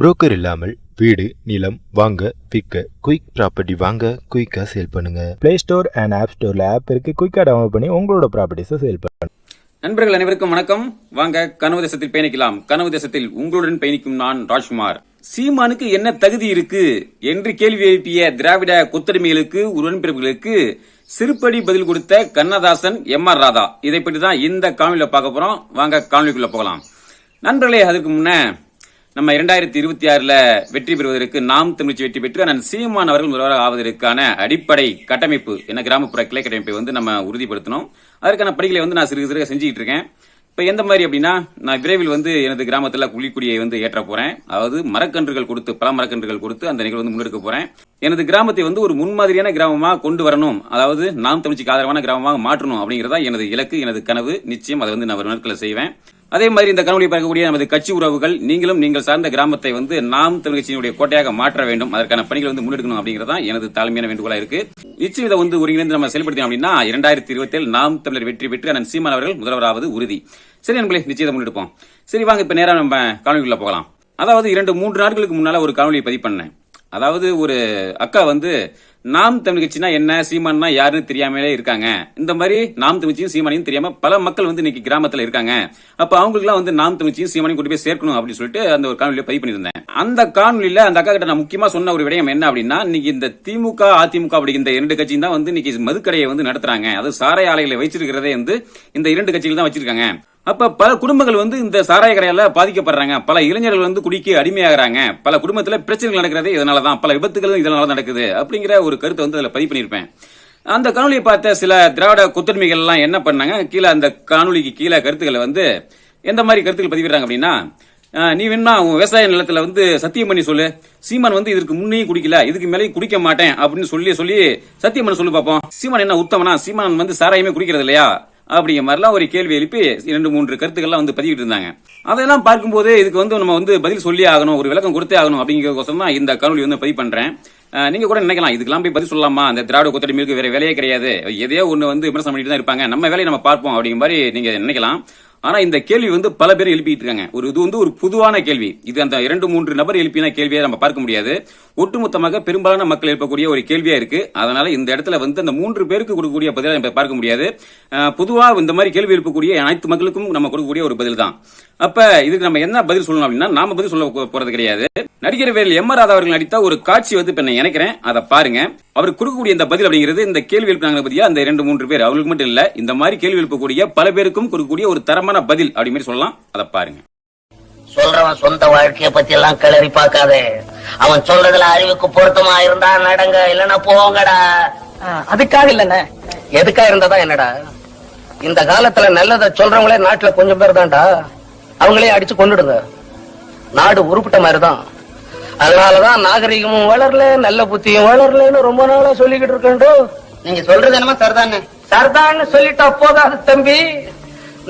Broker இல்லாமல் வீடு நிலம் வாங்க விற்க குயிக் ப்ராப்பர்ட்டி வாங்க குயிக்காக சேல் பண்ணுங்க. ப்ளே ஸ்டோர் அண்ட் ஆப் ஸ்டோரில் ஆப் இருக்கு. குயிக்காக டவுன்லோட் பண்ணி உங்களோட ப்ராப்பர்ட்டிஸை சேல் பண்ணுங்க நண்பர்கள் அனைவருக்கும் வணக்கம். வாங்க கனவு தேசத்தில் பயணிக்கலாம். கனவு தேசத்தில் உங்களுடன் பயணிக்கும் நான் ராஜ்குமார். சீமானுக்கு என்ன தகுதி இருக்கு என்று கேள்வி எழுப்பிய திராவிட கொத்தடிமைகளுக்கு உடன்பிறப்புகளுக்கு சிறுபடி பதில் கொடுத்த கண்ணதாசன் எம் ஆர் ராதா. இதை பற்றி தான் இந்த காணொலியில் பார்க்க போறோம். வாங்க காணொலிக்குள்ள போகலாம். நண்பர்களே அதுக்கு முன்ன நம்ம இரண்டாயிரத்தி இருபத்தி ஆறுல வெற்றி பெறுவதற்கு நாம் தமிழ்ச்சி வெற்றி பெற்று அண்ணன் சீமான் அவர்கள் முதல்வராக ஆவதற்கான அடிப்படை கட்டமைப்பு என்ன கிராமப்புற கிளை கட்டமைப்பை வந்து நம்ம உறுதிப்படுத்தணும் அதற்கான பணிகளை வந்து நான் சிறு சிறுக செஞ்சுக்கிட்டு இருக்கேன். இப்ப எந்த மாதிரி அப்படின்னா நான் விரைவில் வந்து எனது கிராமத்துல குழிக்குடியை வந்து ஏற்ற போறேன். அதாவது மரக்கன்றுகள் கொடுத்து பல மரக்கன்றுகள் கொடுத்து அந்த நிகழ்வு வந்து முன்னெடுக்க போறேன். எனது கிராமத்தை வந்து ஒரு முன்மாதிரியான கிராமமா கொண்டு வரணும். அதாவது நாம் தமிழ்ச்சிக்கு ஆதரவான கிராமமாக மாற்றணும் அப்படிங்கறதா எனது இலக்கு எனது கனவு. நிச்சயம் அதை வந்து நான் ஒரு நாட்களில் செய்வேன். அதே மாதிரி இந்த கனவுளை பார்க்கக்கூடிய நமது கட்சி உறவுகள் நீங்களும் நீங்கள் சார்ந்த கிராமத்தை வந்து நாம் தமிழ் கட்சியினுடைய கோட்டையாக மாற்ற வேண்டும். அதற்கான பணிகளை வந்து முன்னெடுக்கணும் அப்படிங்கறதா எனது தாழ்மையான வேண்டுகோளா இருக்கு. நிச்சயம் இதை வந்து ஒருங்கிணைந்து நம்ம செயல்படுத்தணும் அப்படின்னா இரண்டாயிரத்தி இருபத்தில் நாம் தமிழர் வெற்றி பெற்று அண்ணன் சீமான் அவர்கள் முதல்வராவது உறுதி. சரி நண்பர்களே நிச்சயத்தை முன்னெடுப்போம். சரி வாங்க இப்ப நேரம் நம்ம காணொலிக்குள்ள போகலாம். அதாவது இரண்டு மூன்று நாட்களுக்கு முன்னால ஒரு காணொலியை பதிவு பண்ணேன். அதாவது ஒரு அக்கா வந்து நாம் தமிழ் கட்சினா என்ன சீமான்னா யாருன்னு தெரியாமலே இருக்காங்க. இந்த மாதிரி நாம் தமிழ்ச்சியும் சீமானையும் தெரியாம பல மக்கள் வந்து இன்னைக்கு கிராமத்துல இருக்காங்க. அப்ப அவங்களுக்குலாம் வந்து நாம் தமிழ்ச்சியும் சீமானையும் கொண்டு போய் சேர்க்கணும் அப்படின்னு சொல்லிட்டு அந்த ஒரு காணொலியை பதிவு பண்ணியிருந்தேன். அந்த காணொலியில அந்த அக்கா கிட்ட நான் முக்கியமா சொன்ன ஒரு விடயம் என்ன அப்படின்னா இன்னைக்கு இந்த திமுக அதிமுக அப்படிங்கிற இந்த இரண்டு கட்சியும் தான் வந்து இன்னைக்கு மதுக்கடையை வந்து நடத்துறாங்க. அது சாராய ஆலைகளை வச்சிருக்கிறதே வந்து இந்த இரண்டு கட்சிகள் தான் வச்சிருக்காங்க. அப்ப பல குடும்பங்கள் வந்து இந்த சாராய கடையால பாதிக்கப்படுறாங்க. பல இளைஞர்கள் வந்து குடிக்கு அடிமையாகிறாங்க. பல குடும்பத்துல பிரச்சனைகள் நடக்கிறதே இதனாலதான். பல விபத்துகளும் இதனால நடக்குது அப்படிங்கிற ஒரு கருத்தை வந்து அதுல பதிவு பண்ணியிருப்பேன். அந்த காணொலியை பார்த்த சில திராவிட கொத்தடிமைகள் எல்லாம் என்ன பண்ணாங்க? கீழே அந்த காணொலிக்கு கீழே கருத்துக்களை வந்து எந்த மாதிரி கருத்துக்கள் பதிவிடுறாங்க அப்படின்னா நீ வேணா உன் விவசாய நிலத்துல வந்து சத்தியம் பண்ணி சொல்லு. சீமான் வந்து இதுக்கு முன்னையும் குடிக்கல இதுக்கு மேலே குடிக்க மாட்டேன் அப்படின்னு சொல்லி சொல்லி சத்தியம் பண்ண சொல்லு பார்ப்போம் சீமான் என்ன உத்தமனா? சீமான் வந்து சாராயமே குடிக்கிறது இல்லையா? அப்படிங்கிற மாதிரிலாம் ஒரு கேள்வி எழுப்பி இரண்டு மூன்று கருத்துக்கள்லாம் வந்து பதிவிட்டு இருந்தாங்க. அதெல்லாம் பார்க்கும்போது இதுக்கு வந்து நம்ம வந்து பதில் சொல்லி ஆகணும் ஒரு விளக்கம் கொடுத்தே ஆகணும் அப்படிங்கிறதுக்கோசம் தான் இந்த காணொலி வந்து பதிவு பண்றேன். நீங்க கூட நினைக்கலாம். இதுக்கெல்லாம் போய் பதில் சொல்லலாமா? அந்த திராவிட கொத்தடிமைக்கு வேற வேலையே கிடையாது. எதையோ ஒன்று வந்து விமர்சனம் பண்ணிட்டு தான் இருப்பாங்க. நம்ம வேலையை நம்ம பார்ப்போம் அப்படிங்கிற மாதிரி நீங்க நினைக்கலாம். ஆனா இந்த கேள்வி வந்து பல பேர் எழுப்பிட்டு இருக்காங்க. ஒரு இது வந்து ஒரு பொதுவான கேள்வி. இது அந்த இரண்டு மூன்று நபர் எழுப்பின கேள்வியை நம்ம பார்க்க முடியாது. ஒட்டுமொத்தமாக பெரும்பாலான மக்கள் எழுப்பக்கூடிய ஒரு கேள்வியா இருக்கு. அதனால இந்த இடத்துல வந்து அந்த மூன்று பேருக்கு கொடுக்கக்கூடிய பதிலாக நம்ம பார்க்க முடியாது. அஹ், பொதுவா இந்த மாதிரி கேள்வி எழுப்பக்கூடிய அனைத்து மக்களுக்கும் நம்ம கொடுக்கக்கூடிய ஒரு பதில் தான். அப்ப இதுக்கு நம்ம என்ன பதில் சொல்லணும் அப்படின்னா நாம பதில் சொல்ல போறது கிடையாது. நடிகர் வேல் எம் ஆர் ராதா அவர்கள் நடித்த ஒரு காட்சி வந்து இப்ப நினைக்கிறேன். அதை பாருங்க. அவர் கொடுக்கக்கூடிய இந்த பதில் அப்படிங்கிறது இந்த கேள்வி எழுப்பினாங்க பத்தியா? அந்த இரண்டு மூன்று பேர். அவங்களுக்கு மட்டும் இல்ல இந்த மாதிரி கேள்வி எழுப்பக்கூடிய பல பேருக்கும் கொடுக்கக்கூடிய ஒரு தரமான பதில் அப்படி மாதிரி சொல்லலாம். அதை பாருங்க. சொல்றவன் சொந்த வாழ்க்கைய பத்தி எல்லாம் கிளறி பார்க்காதே. அவன் சொல்றதுல அறிவுக்கு பொருத்தமா இருந்தா நடங்க இல்லன்னா போங்கடா. அதுக்காக இல்லண்ணே. எதுக்கா இருந்ததா என்னடா? இந்த காலத்துல நல்லத சொல்றவங்களே நாட்டுல கொஞ்சம் பேர் தான்டா. அவங்களே அடிச்சு கொண்டுடுங்க நாடு உருப்பிட்ட மாதிரிதான். அதனாலதான் நாகரிகமும் வளரல நல்ல புத்தியும் வளரலன்னு ரொம்ப நாளா சொல்லிக்கிட்டு இருக்கேன் நீங்க சொல்றது என்னமா சரிதானே? சரிதான்னு சொல்லிட்டா போதாது தம்பி.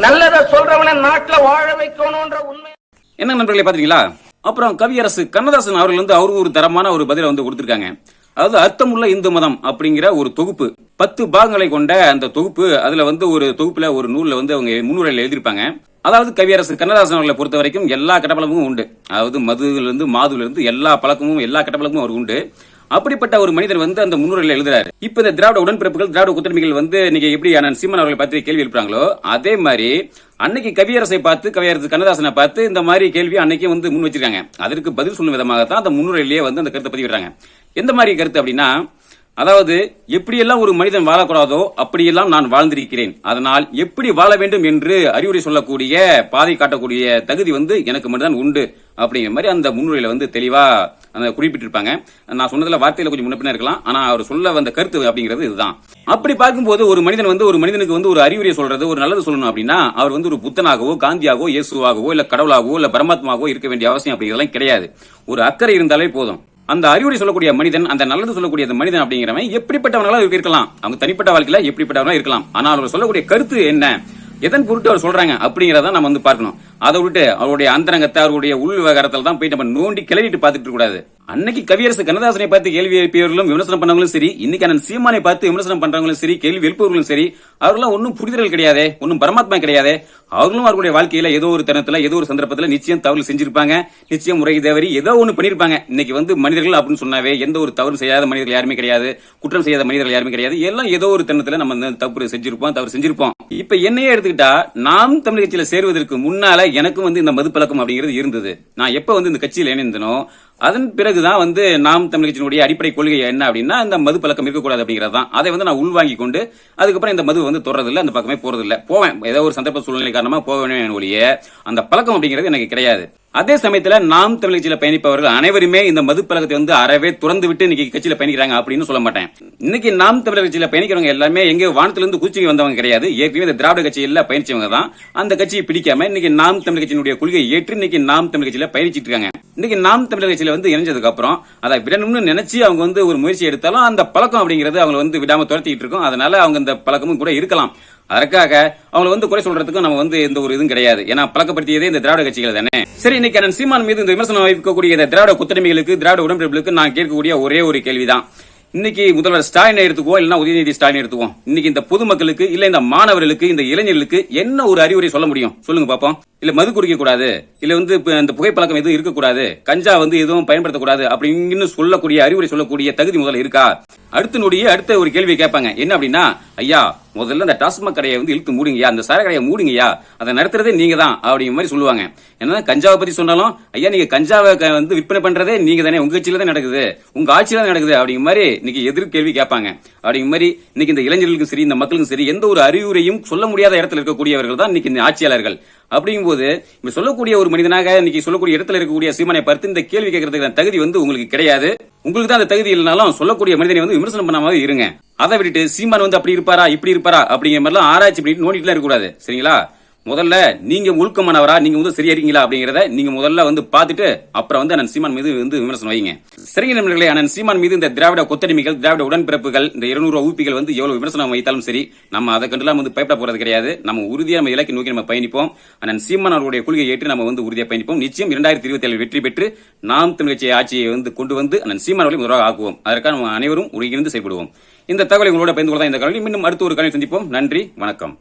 நல்லத சொல்றவனை நாட்டுல வாழ வைக்கணும்ன்ற உண்மை. என்ன நண்பர்களை பாத்தீங்களா அப்புறம் கவியரசு கண்ணதாசன் அவர்கள் வந்து அவருக்கு ஒரு தரமான ஒரு பதிலை வந்து கொடுத்திருக்காங்க. அதாவது அர்த்தமுள்ள இந்து மதம் அப்படிங்கிற ஒரு தொகுப்பு. பத்து பாகங்களை கொண்ட அந்த தொகுப்பு அதுல வந்து ஒரு தொகுப்புல ஒரு நூல்ல வந்து அவங்க முன்னுரையில் எழுதியிருப்பாங்க. அதாவது கவியரசு கண்ணதாசன் அவர்களை பொறுத்த வரைக்கும் எல்லா கட்டப்பழமும் உண்டு. அதாவது மதுல இருந்து மாதுல இருந்து எல்லா பழக்கமும் எல்லா கட்டப்பழக்கமும் அவருக்கு உண்டு. அப்படிப்பட்ட ஒரு மனிதர் வந்து அந்த முன்னுரையில் எழுதுறாரு. இப்ப இந்த திராவிட உடன்பிறப்புகள் திராவிட கூட்டணிகள் வந்து நீங்க எப்படி அண்ணன் சீமன் அவர்களை பார்த்து கேள்வி எழுப்புறாங்களோ அதே மாதிரி அன்னைக்கு கவியரசை பார்த்து கவியரசு கண்ணதாசனை பார்த்து இந்த மாதிரி கேள்வி அன்னைக்கு வந்து முன் வச்சிருக்காங்க. அதற்கு பதில் சொல்லும் விதமாக தான் அந்த முன்னுரையிலேயே வந்து அந்த கருத்தை பதிவிடுறாங்க. எந்த மாதிரி கருத்து அப்படின்னா அதாவது எப்படியெல்லாம் ஒரு மனிதன் வாழக்கூடாதோ அப்படியெல்லாம் நான் வாழ்ந்திருக்கிறேன். அதனால் எப்படி வாழ வேண்டும் என்று அறிவுரை சொல்லக்கூடிய பாதை காட்டக்கூடிய தகுதி வந்து எனக்கு மட்டும்தான் உண்டு அப்படிங்கிற மாதிரி அந்த முன்னுரையில வந்து தெளிவா அந்த குறிப்பிட்டிருப்பாங்க. நான் சொன்னதுல வார்த்தையில கொஞ்சம் முன்னப்பின இருக்கலாம். ஆனா அவர் சொல்ல வந்த கருத்து அப்படிங்கிறது இதுதான். அப்படி பார்க்கும்போது ஒரு மனிதன் வந்து ஒரு மனிதனுக்கு வந்து ஒரு அறிவுரை சொல்றது ஒரு நல்லது சொல்லணும் அப்படின்னா அவர் வந்து ஒரு புத்தனாகவோ காந்தியாகவோ இயேசுவாகவோ இல்ல கடவுளாகவோ இல்ல பரமாத்மாவோ இருக்க வேண்டிய அவசியம் அப்படிங்கிறதெல்லாம் கிடையாது. ஒரு அக்கறை இருந்தாலே போதும். அந்த அறிவுரை சொல்லக்கூடிய மனிதன் அந்த நல்லது சொல்லக்கூடிய அந்த மனிதன் அப்படிங்கிறவன் எப்படிப்பட்டவனாலும் இருக்கலாம்? அவங்க தனிப்பட்ட வாழ்க்கையில எப்படிப்பட்டவனா இருக்கலாம். ஆனால் அவர் சொல்லக்கூடிய கருத்து என்ன? எதன் பொருட்டு அவர் சொல்றாங்க? அப்படிங்கறத நம்ம வந்து பார்க்கணும். அதை விட்டு அவருடைய அந்தரங்கத்தை அவருடைய உள் விவகாரத்தில் தான் போய் நம்ம நோண்டி கிளறிட்டு பார்த்துட்டு கூடாது அன்னைக்கு கவியரசு கண்ணதாசனை பார்த்து கேள்வி எழுப்பியவர்களும் விமர்சனம் பண்ணவங்களும் சரி இன்னைக்கு அண்ணன் சீமானை பார்த்து விமர்சனம் பண்றவங்களும் சரி கேள்வி எழுப்பவர்களும் சரி அவர்களாம் ஒன்றும் புரிதல் கிடையாது ஒன்றும் பரமாத்மா கிடையாது. அவர்களும் அவர்களுடைய வாழ்க்கையில ஏதோ ஒரு தருணத்துல ஏதோ ஒரு சந்தர்ப்பத்தில் நிச்சயம் தவறு செஞ்சிருப்பாங்க நிச்சயம் முறை தவறி ஏதோ ஒன்று பண்ணியிருப்பாங்க இன்னைக்கு வந்து மனிதர்கள் அப்படின்னு சொன்னாவே எந்த ஒரு தவறு செய்யாத மனிதர்கள் யாருமே கிடையாது குற்றம் செய்யாத மனிதர்கள் யாருமே கிடையாது. எல்லாம் ஏதோ ஒரு தருணத்துல நம்ம தப்பு செஞ்சிருப்போம் தவறு செஞ்சிருப்போம். இப்ப என்னையே எடுத்துக்கிட்டா நாம் தமிழ் கட்சியில சேருவதற்கு முன்னால எனக்கும் வந்து இந்த மது பழக்கம் அப்படிங்கிறது இருந்தது. நான் எப்ப வந்து இந்த கட்சியில் இணைந்தனோ அதன் பிறகுதான் வந்து நாம் தமிழ் கட்சியினுடைய அடிப்படை கொள்கை என்ன அப்படின்னா இந்த மது பழக்கம் இருக்கக்கூடாது அப்படிங்கிறது தான் அதை வந்து நான் உள்வாங்கி கொண்டு அதுக்கப்புறம் இந்த மது வந்து தொடரதில்லை அந்த பக்கமே போறதில்லை. போவேன். ஏதோ ஒரு சந்தர்ப்ப சூழ்நிலை காரணமா போவேன் ஒழிய அந்த பழக்கம் அப்படிங்கிறது எனக்கு கிடையாது. அதே சமயத்துல நாம் தமிழ் கட்சியில பயணிப்பவர்கள் அனைவருமே இந்த மது பழக்கத்தை வந்து அறவே துறந்து விட்டு இன்னைக்கு கட்சியில பயணிக்கிறாங்க அப்படின்னு சொல்ல மாட்டேன். இன்னைக்கு நாம் தமிழர் கட்சியில பயணிக்கிறவங்க எல்லாமே எங்க வானத்திலிருந்து குச்சிக்கு குச்சி வந்தவங்க கிடையாது. ஏற்கனவே இந்த திராவிட கட்சியில பயணிச்சவங்க தான். அந்த கட்சியை பிடிக்காம இன்னைக்கு நாம் தமிழ் கட்சியினுடைய கொள்கையை ஏற்று இன்னைக்கு நாம் தமிழ் கட்சியில பயணிச்சிட்டு இருக்காங்க. இன்னைக்கு நாம் தமிழர் கட்சியில வந்து இணைஞ்சதுக்கு அப்புறம் அதை விடணும்னு நினைச்சு அவங்க வந்து ஒரு முயற்சி எடுத்தாலும் அந்த பழக்கம் அப்படிங்கிறது அவங்க வந்து விடாம துரத்திட்டு இருக்கும். அதனால அவங்க இந்த பழக்கமும் கூட இருக்கலாம். அதற்காக அவங்களை வந்து குறை சொல்றதுக்கும் நம்ம வந்து எந்த ஒரு இதுவும் கிடையாது. ஏன்னா பழக்கப்படுத்தியதே இந்த திராவிட கட்சிகள் தானே. சரி இன்னைக்கு அண்ணன் சீமான் மீது இந்த விமர்சனம் வைக்கக்கூடிய இந்த திராவிட குத்தடிமைகளுக்கு திராவிட உடன்பிறப்புகளுக்கு நான் கேட்கக்கூடிய ஒரே ஒரு கேள்விதான். இன்னைக்கு முதல்வர் ஸ்டாலினை எடுத்துக்குவோம் இல்லைன்னா உதயநிதி ஸ்டாலின் எடுத்துக்குவோம். இன்னைக்கு இந்த பொதுமக்களுக்கு இல்ல இந்த மாணவர்களுக்கு இந்த இளைஞர்களுக்கு என்ன ஒரு அறிவுரை சொல்ல முடியும்? சொல்லுங்க பாப்போம். இல்ல மது குடிக்க கூடாது இல்ல வந்து இந்த புகைப்பழக்கம் எதுவும் இருக்கக்கூடாது. கஞ்சா வந்து எதுவும் பயன்படுத்தக்கூடாது. அப்படின்னு சொல்லக்கூடிய அறிவுரை சொல்லக்கூடிய தகுதி முதல்ல இருக்கா? அடுத்த நொடியே அடுத்த ஒரு கேள்வி கேட்பாங்க. என்ன அப்படின்னா ஐயா முதல்ல அந்த டாஸ்மாக் கடையை வந்து இழுத்து மூடுங்கய்யா அந்த சார கடையை மூடுங்கய்யா அதை நடத்துறதே நீங்க தான் அப்படிங்கிற மாதிரி சொல்லுவாங்க. ஏன்னா கஞ்சாவை பத்தி சொன்னாலும் ஐயா நீங்க கஞ்சாவை வந்து விற்பனை பண்றதே நீங்க தானே உங்க கட்சியில தான் நடக்குது உங்க ஆட்சியில தான் நடக்குது அப்படிங்கிற மாதிரி இன்னைக்கு எதிர் கேள்வி கேட்பாங்க. அப்படிங்கிற மாதிரி இன்னைக்கு இந்த இளைஞர்களுக்கும் சரி இந்த மக்களுக்கும் சரி எந்த ஒரு அறிவுரையும் சொல்ல முடியாத இடத்துல இருக்கக்கூடியவர்கள் தான் இன்னைக்கு இந்த ஆட்சியாளர்கள். அப்படிங்கும்போது இப்ப சொல்லக்கூடிய ஒரு மனிதனாக இன்னைக்கு சொல்லக்கூடிய இடத்துல இருக்கக்கூடிய சீமானை பார்த்து இந்த கேள்வி கேட்கறதுக்கு தகுதி வந்து உங்களுக்கு கிடையாது. உங்களுக்கு தான் அந்த தகுதி இல்லைனாலும் சொல்லக்கூடிய மனிதனை வந்து விமர்சனம் பண்ணாம இருங்க. அதை விட்டுட்டு சீமான் வந்து அப்படி இருப்பாரா இப்படி இருப்பாரா? அப்படிங்கிற மாதிரிலாம் ஆராய்ச்சி பண்ணிட்டு நோண்டிட்டுலாம் இருக்கக்கூடாது. சரிங்களா? முதல்ல நீங்க ஒழுக்கமானவரா நீங்க வந்து சரியா இருக்கீங்களா அப்படிங்கிறத நீங்க முதல்ல வந்து பார்த்துட்டு அப்புறம் வந்து நான் சீமான் மீது வந்து விமர்சனம் வைங்க. சரிங்க நண்பர்களே அண்ணன் சீமான் மீது இந்த திராவிட கொத்தடிமைகள் திராவிட உடன்பிறப்புகள் இந்த இருநூறு ஊப்பிகள் வந்து எவ்வளவு விமர்சனம் வைத்தாலும் சரி நம்ம அதை கண்டுலாம் வந்து பயப்பட போறது கிடையாது. நம்ம உறுதியாக நம்ம இலக்கை நோக்கி நம்ம பயணிப்போம். அண்ணன் சீமான் அவருடைய கொள்கையை ஏற்று நம்ம வந்து உறுதியாக பயணிப்போம். நிச்சயம் இரண்டாயிரத்தி இருபத்தி ஏழு வெற்றி பெற்று நாம் தமிழ்ச்சி ஆட்சியை வந்து கொண்டு வந்து அண்ணன் சீமான் அவர்களை முதல்வராக ஆக்குவோம். அதற்காக நம்ம அனைவரும் ஒருங்கிணைந்து செயல்படுவோம். இந்த தகவலை உங்களோட பயந்து கொள்ள இந்த கல்வி மீண்டும் அடுத்த ஒரு கல்வி சந்திப்போம். நன்றி வணக்கம்.